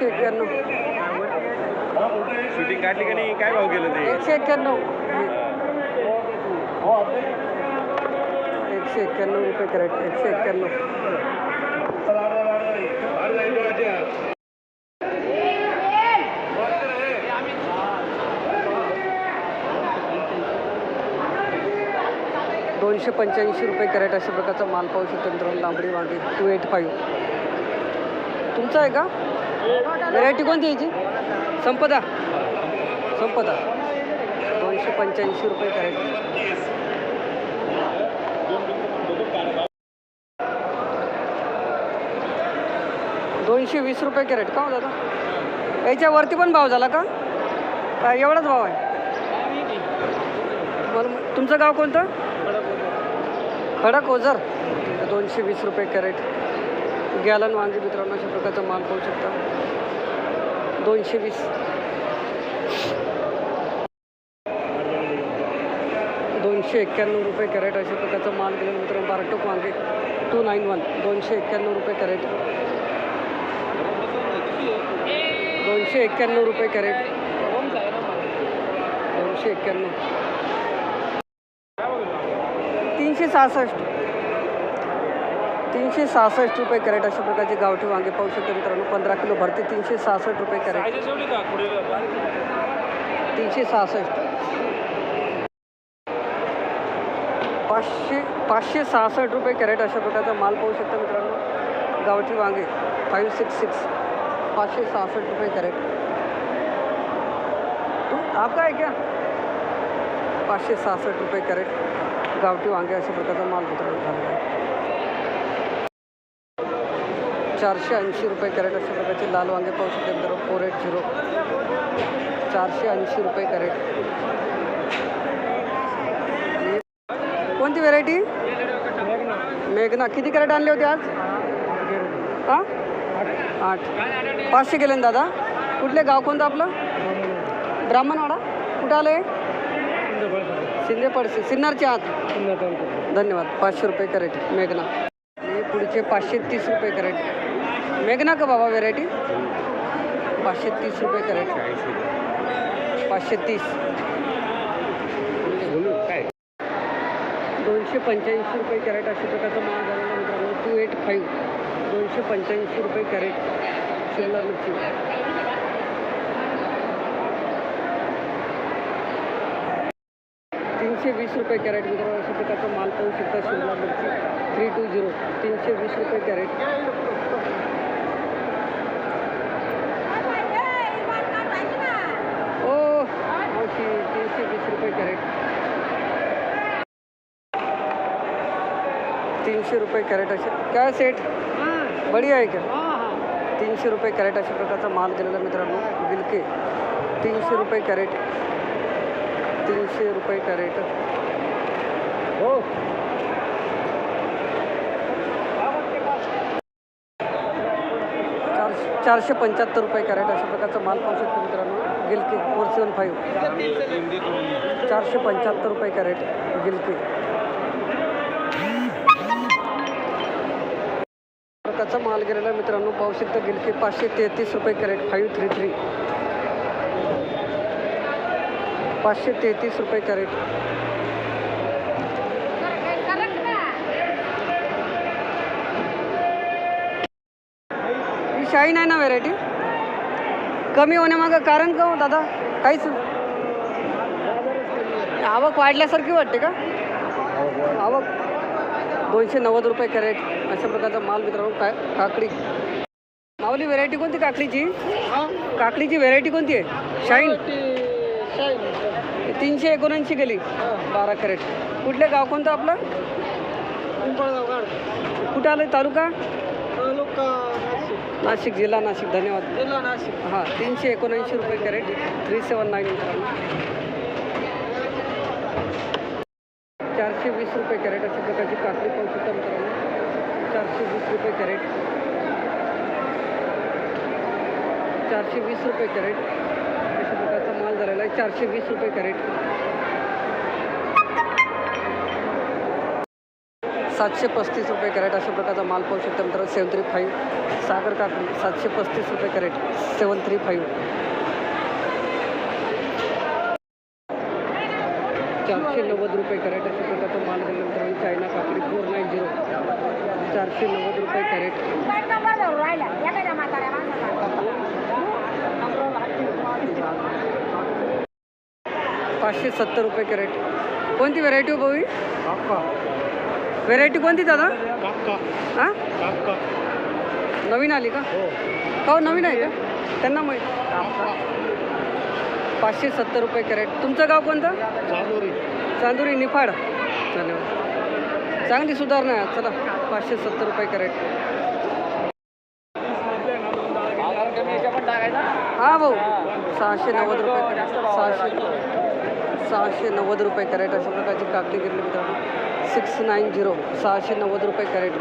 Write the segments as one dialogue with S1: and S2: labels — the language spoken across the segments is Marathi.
S1: एकशे एक्क्याण्णव.
S2: शूटिंग काढली का नाही? काय भाव गेलं ते?
S1: एकशे एक्क्याण्णव. एकशे एक्क्याण्णव रुपये कॅरेट एकशे एक्क्याण्णव. दोनशे पंच्याऐंशी रुपये कॅरेट अशा प्रकारचा माल पाहू शकतो मित्रांनो लांबडी वांगी टू एट फाईव्ह. तुमचं आहे का? व्हेरायटी कोणती यायची संपदा. संपदा. दोनशे पंच्याऐंशी रुपये कॅरेट दोनशे वीस रुपये कॅरेट का हो दादा? याच्यावरती पण भाव झाला का? एवढाच भाव आहे? बरं तुमचं गाव कोणतं? खडक ओझर दोनशे वीस रुपये कॅरेट गॅलन वांगी मित्रांनो अशा प्रकारचा माल पाहू शकता. दोनशे वीस. दोनशे एक्क्याण्णव रुपये कॅरेट अशा प्रकारचा माल गेला मित्रांनो बारटोक वांगे. Two nine one. दोनशे एक्क्याण्णव रुपये कॅरेट. दोनशे एक्क्याण्णव रुपये कॅरेट. दोनशे एक्क्याण्णव. तीनशे सहासष्ट. तीनशे सहासष्ट रुपये कॅरेट अशा प्रकारचे गावठी वांगे पाहू शकतो मित्रांनो पंधरा किलो भरते तीनशे सहासष्ट रुपये कॅरेट। तीनशे सहासष्ट पाचशे पाचशे सहासष्ट रुपये कॅरेट अशा प्रकारचा माल पाहू शकता मित्रांनो गावठी वांगे फाईव्ह सिक्स सिक्स। पाचशे सहासष्ट रुपये कॅरेट। आपका आहे क्या? पाचशे सहासष्ट रुपये कॅरेट। गावठी वांगे अशा प्रकारचा माल मित्रांनो झालेला आहे चारशे ऐंशी रुपये कॅरेट अशा प्रकारचे लाल वांगे पाहू शकते. तर फोर एट झिरो. चारशे ऐंशी रुपये कॅरेट. कोणती व्हेरायटी मेघना. किती कॅरेट आणले होते आज? हां? आठ. पाचशे गेले ना दादा. कुठले गाव कोणतं आपलं? ब्राह्मणवाडा. कुठं आलं आहे शिंदे पडसे सिन्नरचे आत. धन्यवाद. पाचशे रुपये कॅरेट. मेघना. पुढचे पाचशे तीस रुपये कॅरेट. मेघना का बाबा व्हेरायटी पाचशे तीस रुपये कॅरेट पाचशे तीस. दोनशे पंच्याऐंशी रुपये कॅरेट अशा प्रकारचा माल झालेला मित्रांनो. टू एट फाईव्ह दोनशे पंच्याऐंशी रुपये कैरेट कॅरेट मिरची. तीनशे वीस रुपये कॅरेट मित्रांनो अशा प्रकारचा माल पाहू शकता शिमला मिरची. थ्री टू झिरो तीनशे वीस रुपये कॅरेट. तीनशे रुपये कॅरेट असे. काय सेट? बढिया आहे का? तीनशे रुपये कॅरेट अशा प्रकारचा माल गेलेला मित्रांनो. बिलके. तीनशे रुपये कॅरेट. तीनशे रुपये कॅरेट. हो. चारशे चारशे पंच्याहत्तर रुपये कॅरेट अशा प्रकारचा माल पाहू शकतो मित्रांनो. गिलके फोर सेवन फाईव्ह. चारशे पंच्याहत्तर रुपये कॅरेट. गिलके माल गेलेला मित्रांनो पाहू शकता गिलके पाचशे तेहतीस रुपये कॅरेट फाईव्ह थ्री थ्री पाचशे तेहतीस रुपये कॅरेट. ही शाईन आहे ना व्हेरायटी कमी होण्यामागं कारण का हो दादा? काहीच आवक वाढल्यासारखी वाटते का? आवक दोनशे नव्वद रुपये कॅरेट अशा प्रकारचा माल मित्रांनो काय काकडी. माऊली व्हेरायटी कोणती काकडीची? काकडीची व्हेरायटी कोणती आहे? शाईन तीनशे एकोणऐंशी गेली. बारा कॅरेट. कुठले गाव कोणतं आपलं? कुठं आलं तालुका? नाशिक जिल्हा नाशिक. धन्यवाद. हां तीनशे एकोणऐंशी रुपये कॅरेट. थ्री सेवन नाईन चारशे वीस रुपये कॅरेट अशा प्रकारची काकडी पाहू शकता मित्रांनो. चारशे वीस रुपये कॅरेट. चारशे वीस रुपये कॅरेट. अशा प्रकारचा माल झालेला आहे. चारशे वीस रुपये कॅरेट. सातशे पस्तीस रुपये कॅरेट अशा प्रकारचा माल पाहू शकता मित्रांनो. सेवन थ्री फाईव्ह. सागर काकडी सातशे पस्तीस रुपये कॅरेट. सेवन थ्री फाईव्ह. चारशे नव्वद रुपये कॅरेट अशा प्रकारचा माल गेल्यानंतर चायना काकडी फोर नाईन झिरो चारशे नव्वद रुपये कॅरेट. पाचशे सत्तर रुपये कॅरेट. कोणती व्हेरायटी हो भाऊ व्हेरायटी कोणती दादा? हां? नवीन आली का? का हो नवीन आहे का? त्यांना माहीत. पाचशे सत्तर रुपये कॅरेट. तुमचं गाव कोणतं? चांदुरी. निफाड. धन्यवाद. चांगली सुधारणा आहे. चला पाचशे सत्तर रुपये कॅरेट. हा भाऊ सहाशे नव्वद रुपये सहाशे सहाशे नव्वद रुपये कॅरेट अशा प्रकारची काकडी गिरली मित्रांनो. सिक्स नाईन झिरो सहाशे नव्वद रुपये कॅरेट.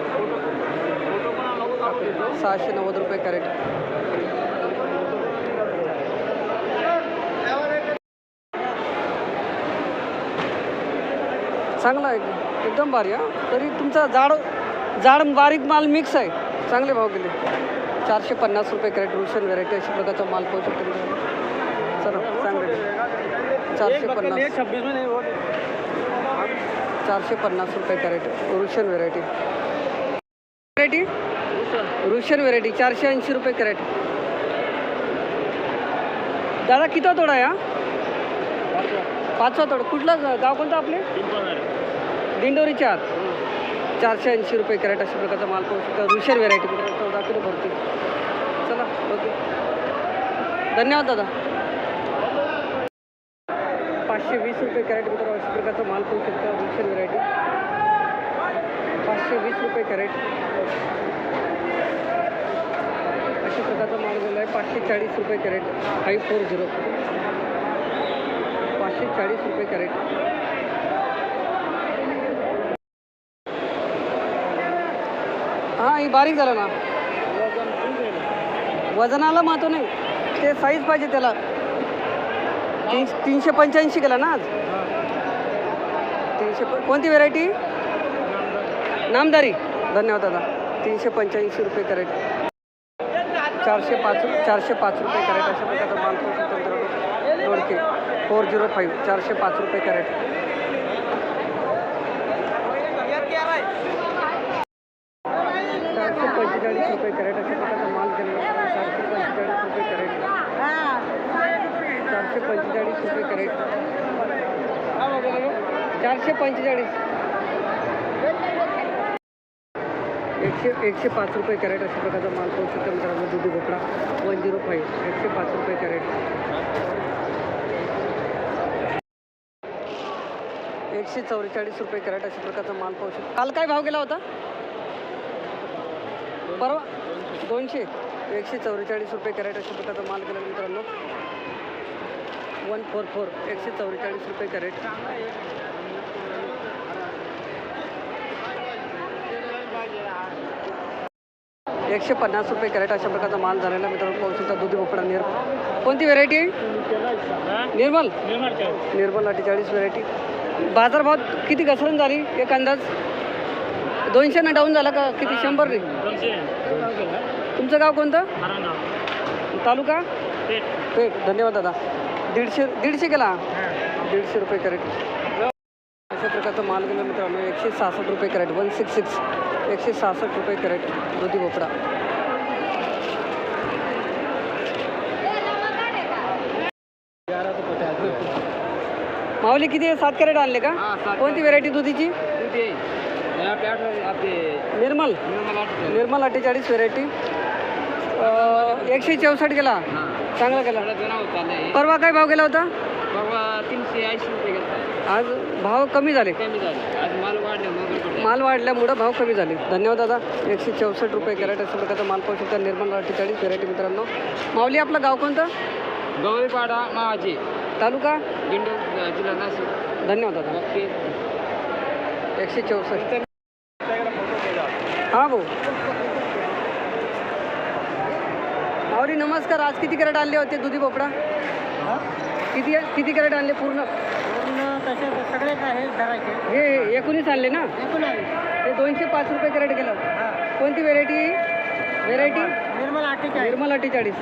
S1: सहाशे नव्वद रुपये कॅरेट. चांगला आहे एकदम भारी हा? तरी तुमचा जाड जाड बारीक माल मिक्स आहे. चांगले भाव गेले. चारशे पन्नास रुपये कॅरेट रुशन व्हेरायटी अशा प्रकारचा माल पाहू शकतो. चला चांगले चारशे पन्नास. चारशे पन्नास रुपये कॅरेट रुशन व्हेरायटी व्हेरायटी रुशन व्हेरायटी चारशे ऐंशी रुपये कॅरेट दादा किती तोडा हा? पाचवा तोड. कुठलं? गाव कोणतं आपले? दिंडोरीच्या आत. चारशे ऐंशी रुपये कॅरेट अशा प्रकारचा माल पाहू शकता. रुशर व्हेरायटी चौदा किलो भरती चला ओके धन्यवाद दादा. पाचशे वीस रुपये कॅरेट मित्र अशा प्रकारचा माल पाहू शकता. रुशर व्हेरायटी पाचशे वीस रुपये कॅरेट. अशा प्रकारचा माल गेला आहे. पाचशे चाळीस रुपये कॅरेट. फाईव्ह फोर झिरो पाचशे चाळीस रुपये कॅरेट. हां ही बारीक झालं ना. वजनाला महत्त्व नाही. ते साईज पाहिजे त्याला. तीन तीनशे पंच्याऐंशी केला ना आज? तीनशे प- कोणती व्हेरायटी नामदारी. धन्यवाद दादा. तीनशे पंच्याऐंशी रुपये कॅरेट. चारशे पाच चारशे पाच रुपये कॅरेट अशा प्रकारचा माल दोडके फोर झिरो फाईव्ह चारशे पाच रुपये कॅरेट. चारशे पंचेचाळीस रुपये कॅरेट अशा प्रकारचा माल गेलेला चारशे पंचेचाळीस रुपये कॅरेट. चारशे पंचेचाळीस रुपये कॅरेट. चारशे पंचेचाळीस. एकशे एकशे पाच रुपये कॅरेट अशा प्रकारचा माल पाहू शकतो मित्रांनो दुधी भोपळा. वन झिरो फाईव्ह एकशे पाच रुपये कॅरेट. एकशे चौवेचाळीस रुपये कॅरेट अशा प्रकारचा माल पाहू शकतो. काल काय भाव गेला होता? परवा दोनशे. एकशे चौवेचाळीस रुपये कॅरेट अशा प्रकारचा माल गेला मित्रांनो. वन फोर फोर एकशे चौवेचाळीस रुपये कॅरेट. एकशे पन्नास रुपये कॅरेट अशा प्रकारचा माल झालेला मित्रांनो पाहू शकता दुधी भोपळा निर कोणती व्हेरायटी आहे निर्मल. निर्मल अठ्ठेचाळीस व्हेरायटी बाजारभाव किती घसरण झाली? एक अंदाज? दोनशेनं डाऊन झाला का? किती? शंभर नाही तुमचं गाव कोणतं? तालुका? पेठ. धन्यवाद दादा. दीडशे दीडशे केला? दीडशे रुपये कॅरेट. अशा प्रकारचा माल गेला मित्रांनो एकशे सहासष्ट रुपये कॅरेट. वन सिक्स सिक्स एकशे सहासष्ट रुपये कॅरेट दुधी भोपळा. माऊली किती? सात कॅरेट आणले का? कोणती व्हेरायटी दुधीची? निर्मल. निर्मल अठ्ठेचाळीस व्हेरायटी एकशे चौसष्ट गेला चांगला गेला परवा काय भाव गेला होता?
S3: तीनशे ऐंशी रुपये
S1: आज भाव कमी झाले.
S3: कमी झाले आज माल वाढले मग
S1: माल वाढल्यामुळं भाव कमी झाले. धन्यवाद दादा. एकशे चौसष्ट रुपये कॅरेट अशा प्रकारचा माल पाहू शकता निर्मल अठ्ठेचाळीस व्हेरायटी मित्रांनो. माऊली आपलं गाव कोणतं?
S3: गवळीपाडा मावाची
S1: तालुका?
S3: दिंडो जिल्हा नाशिक.
S1: धन्यवाद दादा. एकशे चौसष्ट. हां भाऊ. माऊली नमस्कार. आज किती कॅरेट आणले होते? दुधी भोपळा? किती किती कॅरेट आणले? पूर्ण?
S3: तसे सगळे आहे धरायचे.
S1: हे एकोणीस आणले ना?
S3: एकूण आहे
S1: ते दोनशे पाच रुपये कॅरेट गेलं. कोणती व्हेरायटी व्हेरायटी
S3: निर्मल आर्टिका
S1: निर्मल अठ्ठेचाळीस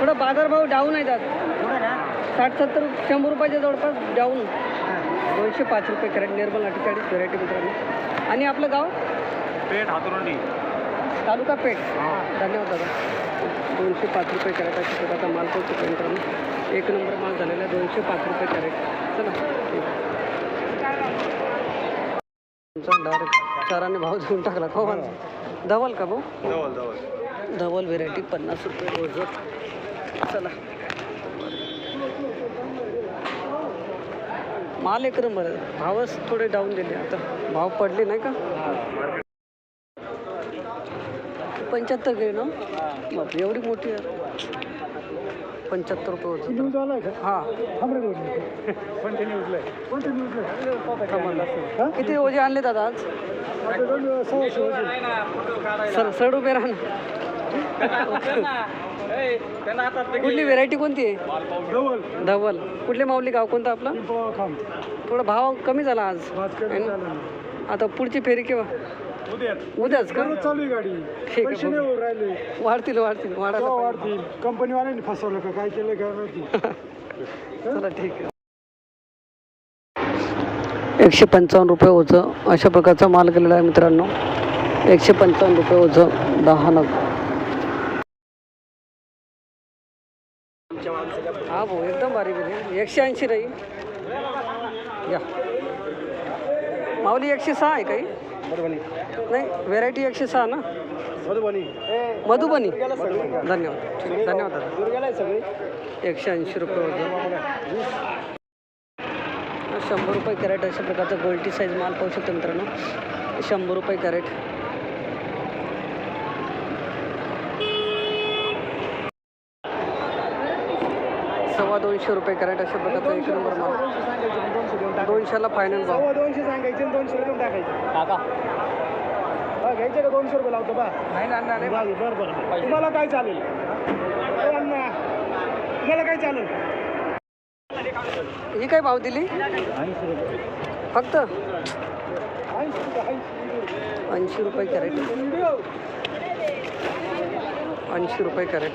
S1: थोडं बाजारभाव डाऊन आहेत आज. साठ सत्तर शंभर रुपयाच्या जवळपास डाऊन दोनशे पाच रुपये कॅरेट निर्मल अठ्ठेचाळीस व्हेरायटी मित्रांनो. आणि आपलं गाव?
S2: पेठ हातरुंडी.
S1: तालुका पेठ. धन्यवाद दादा. दोनशे पाच रुपये कॅरेट अशा प्रकारचा माल पोहोचतो शकतो मित्रांनो एक नंबर माल झालेला आहे. दोनशे पाच रुपये कॅरेट. चला. ठीक. तुमचा डायरेक्ट चाराने भाव देऊन टाकला. हो. धवल का भाऊ?
S2: जवळ जवळ
S1: धवल व्हेरायटी पन्नास रुपये रोज. चला. माल एक नंबर आहे. भावच थोडे डाऊन दिले आता. भाव पडले नाही का? पंच्याहत्तर गेले ना? बापरे, एवढी मोठी आहे. पंच्याहत्तर रुपये होतं हां. किती ओझे आणले दादा आज? सर सड उभे राहा ना. कुठली व्हेरायटी कोणती आहे? धवल. कुठले माऊली गाव कोणतं आपलं? थोडा भाव कमी झाला आज? आता पुढची फेरी केव्हा? उद्याच. का?
S4: चालू आहे गाडी.
S1: ठीक
S4: पैसे नाही होऊ राहिले.
S1: वाढतील वाढतील वाढायला
S4: केव्हा
S1: पाहिजे.
S4: वाढतील. कंपनीवाल्यांनी फसवलं का? काय केलं काय माहिती?
S1: चला ठीक आहे. एकशे पंचावन्न रुपये ओझं अशा प्रकारचा माल गेलेला आहे मित्रांनो. एकशे पंचावन्न रुपये ओझं दहा नग. हा भाऊ एकदम बारीक आहे. एकशे ऐंशी नाही या. माऊली एकशे सहा आहे काही? नाही व्हेरायटी एकशे सहा ना? मधुबनी. धन्यवाद. ठीक, धन्यवाद दादा. एकशे ऐंशी रुपये होतं शंभर रुपये कॅरेट अशा प्रकारचा गोल्टी साईज माल पाहू शकतो मित्रांनो. शंभर रुपये कॅरेट. सव्वा दोनशे रुपये कॅरेट अशा प्रकारचा एक नंबर माल दोनशेला फायनल भाव
S4: सव्वा दोनशे सांगायचे आणि दोनशे रुपये टाकायचे.
S1: काका.
S4: हा घ्यायचे का दोनशे रुपये लावतो? बा.
S1: नाही ना नाही
S4: बरं बरं बरं. तुम्हाला काय चालेल? ए अण्णा. तुम्हाला काय चालेल?
S1: ही काय भाव दिली?
S4: ऐंशी रुपये
S1: फक्त?
S4: ऐंशी रुपये ऐंशी
S1: ऐंशी रुपये कॅरेट.
S4: व्हिडिओ
S1: ऐंशी रुपये कॅरेट.